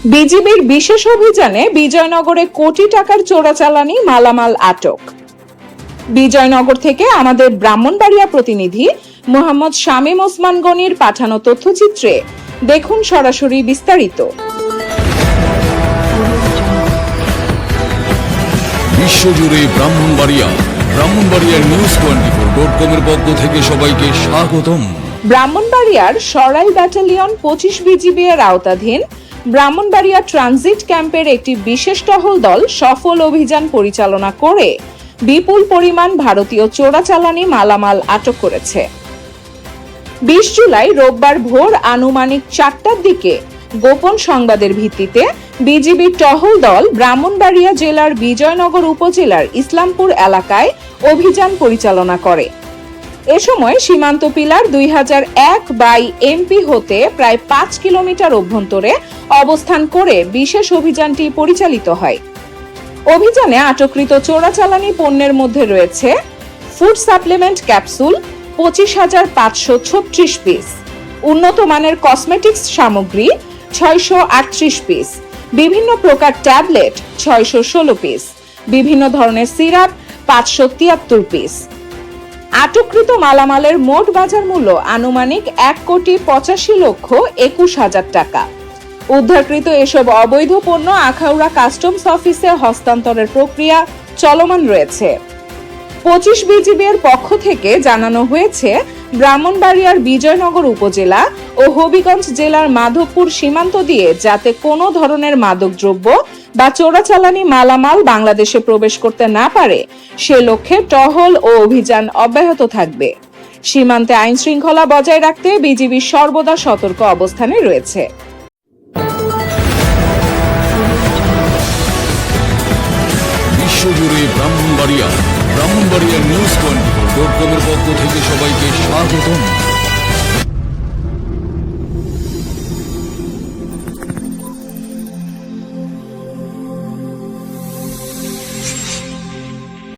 বিজিবির বিশেষ অভিযানে বিজয়নগরে কোটি টাকার চোরাচালানি মালামাল আটক। বিজয়নগর থেকে আমাদের ব্রাহ্মণবাড়িয়া প্রতিনিধি মোহাম্মদ শামীম ওসমান গনির পাঠানো তথ্যচিত্রে দেখুন সরাসরি বিস্তারিত। বিশ্বজুড়ে ব্রাহ্মণবাড়িয়া ব্রাহ্মণবাড়িয়ার নিউজ টোয়েন্টি ফোর ডট কমের পক্ষ থেকে সবাইকে স্বাগতম। ব্রাহ্মণবাড়িয়ার সরাইল ব্যাটালিয়ন পঁচিশ বিজিবি এর আওতাধীন ব্রাহ্মণবাড়িয়া ট্রানজিট ক্যাম্পের একটি বিশেষ টহল দল সফল অভিযান পরিচালনা করে বিপুল পরিমাণ ভারতীয় চোরাচালানি মালামাল আটক করেছে। বিশ জুলাই রোববার ভোর আনুমানিক চারটার দিকে গোপন সংবাদের ভিত্তিতে বিজিবির টহল দল ব্রাহ্মণবাড়িয়া জেলার বিজয়নগর উপজেলার ইসলামপুর এলাকায় অভিযান পরিচালনা করে। এ সময় সীমান্ত পিলার দুই হাজার এক বাই এমপি হতে প্রায় পাঁচ কিলোমিটার অভ্যন্তরে অবস্থান করে বিশেষ অভিযানটি পরিচালিত হয়। অভিযানে আটককৃত চোরাচালানি পণ্যের মধ্যে রয়েছে ফুড সাপ্লিমেন্ট ক্যাপসুল পঁচিশ হাজার পাঁচশো ছত্রিশ পিস, উন্নত মানের কসমেটিক্স সামগ্রী ছয়শো আটত্রিশ পিস, বিভিন্ন প্রকার ট্যাবলেট ছয়শো ষোলো পিস, বিভিন্ন ধরনের সিরাপ পাঁচশো তিয়াত্তর পিস আটককৃত মালামালের মোট বাজার মূল্য আনুমানিক এক কোটি পঁচাশি লক্ষ একুশ হাজার টাকা। উদ্ধারকৃত এসব অবৈধ পণ্য আখাউড়া কাস্টমস অফিসে হস্তান্তরের প্রক্রিয়া চলমান রয়েছে। পঁচিশ বিজিবির পক্ষ থেকে জানানো হয়েছে, ব্রাহ্মণবাড়িয়ার বিজয়নগর উপজেলা ও হবিগঞ্জ জেলার মাধবপুর সীমান্ত দিয়ে যাতে কোনো ধরনের মাদকদ্রব্য বা চোরাচালানি মালামাল বাংলাদেশে প্রবেশ করতে না পারে, সে লক্ষ্যে টহল ও অভিযান অব্যাহত থাকবে। সীমান্তে আইন শৃঙ্খলা বজায় রাখতে বিজিবি সর্বদা সতর্ক অবস্থানে রয়েছে। ব্রাহ্মণবাড়িয়া ব্রাহ্মণবাড়িয়ার নিউজ টোয়েন্টি ফোর ডট কমের পক্ষ থেকে সবাইকে স্বাগতম।